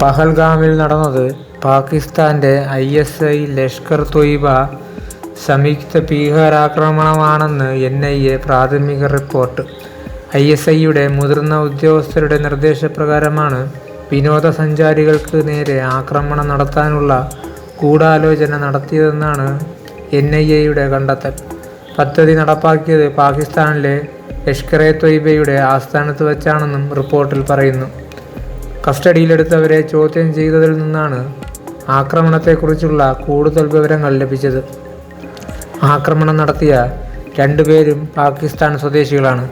പഹൽഗാമിൽ നടന്നത് പാകിസ്ഥാന്റെ I S I Lashkar Taiba സംയുക്ത ഭീകരാക്രമണമാണെന്ന് എൻ ഐ എ പ്രാഥമിക റിപ്പോർട്ട്. ഐ എസ് ഐയുടെ മുതിർന്ന ഉദ്യോഗസ്ഥരുടെ നിർദ്ദേശപ്രകാരമാണ് വിനോദസഞ്ചാരികൾക്ക് നേരെ ആക്രമണം നടത്താനുള്ള ഗൂഢാലോചന നടത്തിയതെന്നാണ് എൻ ഐ എയുടെ കണ്ടെത്തൽ. പദ്ധതി നടപ്പാക്കിയത് പാകിസ്ഥാനിലെ ലഷ്കർ എ തൊയ്ബയുടെ ആസ്ഥാനത്ത് വച്ചാണെന്നും റിപ്പോർട്ടിൽ പറയുന്നു. കസ്റ്റഡിയിലെടുത്തവരെ ചോദ്യം ചെയ്തതിൽ നിന്നാണ് ആക്രമണത്തെക്കുറിച്ചുള്ള കൂടുതൽ വിവരങ്ങൾ ലഭിച്ചത്. ആക്രമണം നടത്തിയ രണ്ടുപേരും പാകിസ്ഥാൻ സ്വദേശികളാണ്.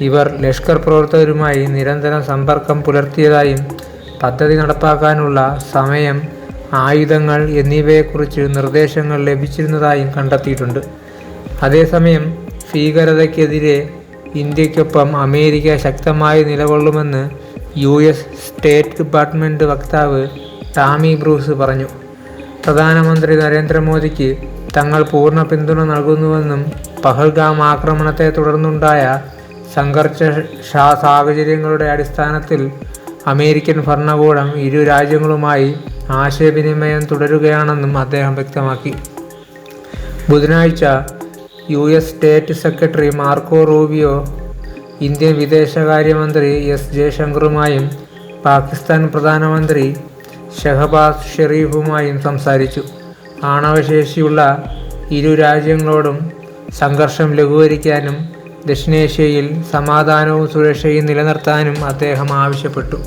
ഇവർ ലഷ്കർ പ്രവർത്തകരുമായി നിരന്തരം സമ്പർക്കം പുലർത്തിയതായും പദ്ധതി നടപ്പാക്കാനുള്ള സമയം ആയുധങ്ങൾ എന്നിവയെക്കുറിച്ച് നിർദ്ദേശങ്ങൾ ലഭിച്ചിരുന്നതായും കണ്ടെത്തിയിട്ടുണ്ട്. അതേസമയം ഭീകരതയ്ക്കെതിരെ ഇന്ത്യക്കൊപ്പം അമേരിക്ക ശക്തമായി നിലകൊള്ളുമെന്ന് യു എസ് സ്റ്റേറ്റ് ഡിപ്പാർട്ട്മെന്റ് വക്താവ് ടാമി ബ്രൂസ് പറഞ്ഞു. പ്രധാനമന്ത്രി നരേന്ദ്രമോദിക്ക് തങ്ങൾ പൂർണ പിന്തുണ നൽകുന്നുവെന്നും പഹൽഗാം ആക്രമണത്തെ തുടർന്നുണ്ടായ സംഘർഷ സാഹചര്യങ്ങളുടെ അടിസ്ഥാനത്തിൽ അമേരിക്കൻ ഭരണകൂടം ഇരു രാജ്യങ്ങളുമായി ആശയവിനിമയം തുടരുകയാണെന്നും അദ്ദേഹം വ്യക്തമാക്കി. ബുധനാഴ്ച U S state secretary Marco Rubio Indian വിദേശകാര്യമന്ത്രി എസ് ജയശങ്കറുമായും പാകിസ്ഥാൻ പ്രധാനമന്ത്രി ഷഹബാസ് ഷെറീഫുമായും സംസാരിച്ചു. ആണവശേഷിയുള്ള ഇരു രാജ്യങ്ങളോടും സംഘർഷം ലഘൂകരിക്കാനും ദക്ഷിണേഷ്യയിൽ സമാധാനവും സുരക്ഷയും നിലനിർത്താനും അദ്ദേഹം ആവശ്യപ്പെട്ടു.